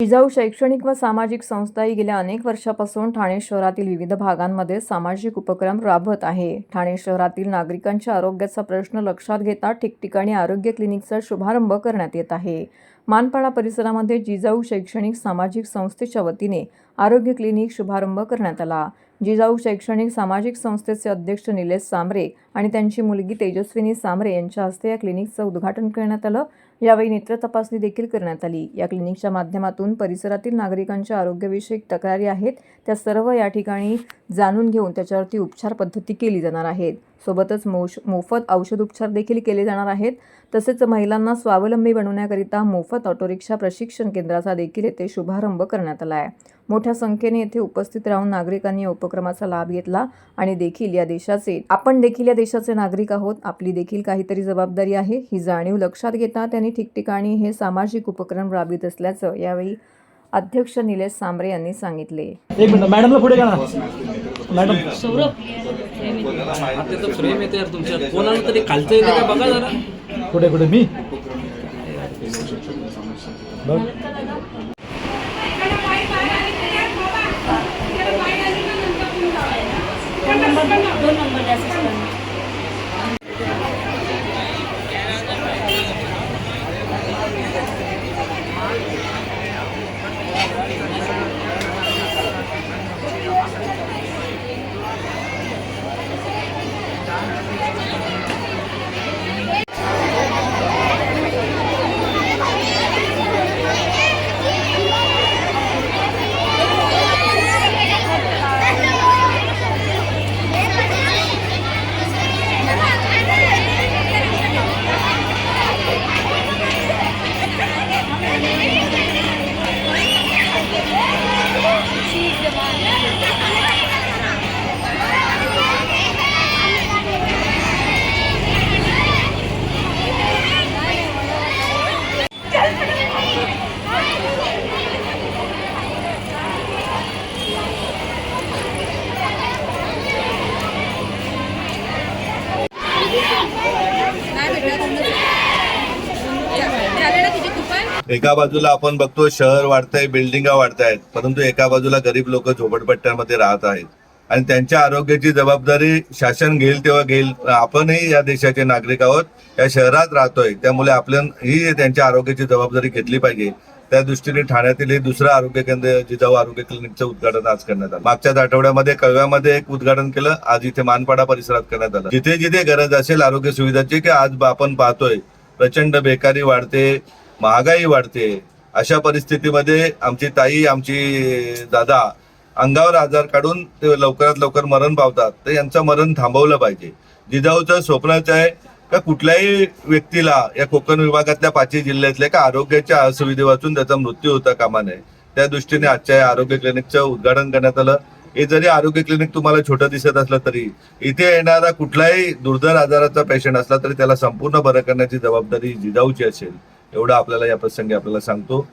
जिजाऊ शैक्षणिक व सामाजिक संस्थाही गेल्या अनेक वर्षापासून ठाणे शहरातील विविध भागांमध्ये सामाजिक उपक्रम राबवत आहे. ठाणे शहरातील नागरिकांच्या आरोग्याचा प्रश्न लक्षात घेता ठिकठिकाणी आरोग्य क्लिनिकचा शुभारंभ करण्यात येत आहे. मानपाडा परिसरामध्ये जिजाऊ शैक्षणिक सामाजिक संस्थेच्या वतीने आरोग्य क्लिनिक शुभारंभ करण्यात आला. जिजाऊ शैक्षणिक सामाजिक संस्थेचे अध्यक्ष निलेश सांबरे आणि त्यांची मुलगी तेजस्विनी सांबरे यांच्या हस्ते या क्लिनिकचं उद्घाटन करण्यात आलं. यावेळी नेत्र तपासणी देखील करण्यात आली. या क्लिनिकच्या माध्यमातून परिसरातील नागरिकांच्या आरोग्यविषयक तक्रारी आहेत. त्या सर्व या ठिकाणी जाणून घेऊन त्याच्यावरती उपचार पद्धती केली जाणार आहेत. सोबतच मोश मोफत औषध उपचार देखील केले जाणार आहेत. तसेच महिलांना स्वावलंबी बनवण्याकरिता मोफत ऑटोरिक्षा प्रशिक्षण केंद्राचा देखील येथे शुभारंभ करण्यात आला आहे. मोठ्या संख्येने येथे उपस्थित राहून नागरिकांनी या उपक्रमाचा लाभ घेतला आणि देखील या देशाचे आपण देखील या देशाचे नागरिक आहोत आपली देखील काहीतरी जबाबदारी आहे ही जाणीव लक्षात घेता त्यांनी ठिकठिकाणी हे सामाजिक उपक्रम राबवित असल्याचं यावेळी अध्यक्ष निलेश सांबरे यांनी सांगितले. एक मिनिट मॅडमला पुढे का ना. मॅडम. येते यार तुमच्या कोणाला तरी खालचं येते का? बघा जरा. कुठे कुठे? मी? बघ. दोन नंबर द्या सिस्टम cheese. एका बाजूला आपण बघतो शहर वाढतंय बिल्डिंगा वाढतायत परंतु एका बाजूला गरीब लोक झोपडपट्ट्यामध्ये राहत आहेत. आणि त्यांच्या आरोग्याची जबाबदारी शासन घेईल तेव्हा घेईल. आपणही या देशाचे नागरिक आहोत या शहरात राहतोय त्यामुळे आपण ही त्यांच्या आरोग्याची जबाबदारी घेतली पाहिजे. त्या दृष्टीने ठाण्यातील हे दुसरं आरोग्य केंद्र जिजाऊ आरोग्य क्लिनिकचं उद्घाटन आज करण्यात आलं. मागच्याच आठवड्यामध्ये कळव्यामध्ये एक उद्घाटन केलं आज इथे मानपाडा परिसरात करण्यात आलं. जिथे जिथे गरज असेल आरोग्य सुविधाची की आज आपण पाहतोय प्रचंड बेकारी वाढते महागाई वाढते. अशा परिस्थितीमध्ये आमची ताई आमची दादा अंगावर आजार काढून ते लवकरात लवकर मरण पावतात. तर यांचं मरण थांबवलं पाहिजे. जिजाऊचं स्वप्नच आहे का कुठल्याही व्यक्तीला या कोकण विभागातल्या पाचही जिल्ह्यातल्या का आरोग्याच्या असुविधे वाचून त्याचा मृत्यू होता कामा नये. त्या दृष्टीने आजच्या या आरोग्य क्लिनिकचं उद्घाटन करण्यात आलं. हे जरी आरोग्य क्लिनिक तुम्हाला छोटं दिसत असलं तरी इथे येणारा कुठलाही दुर्धर आजाराचा पेशंट असला तरी त्याला संपूर्ण बरं करण्याची जबाबदारी जिजाऊची असेल. एवढं आपल्याला या प्रसंगी आपल्याला सांगतो.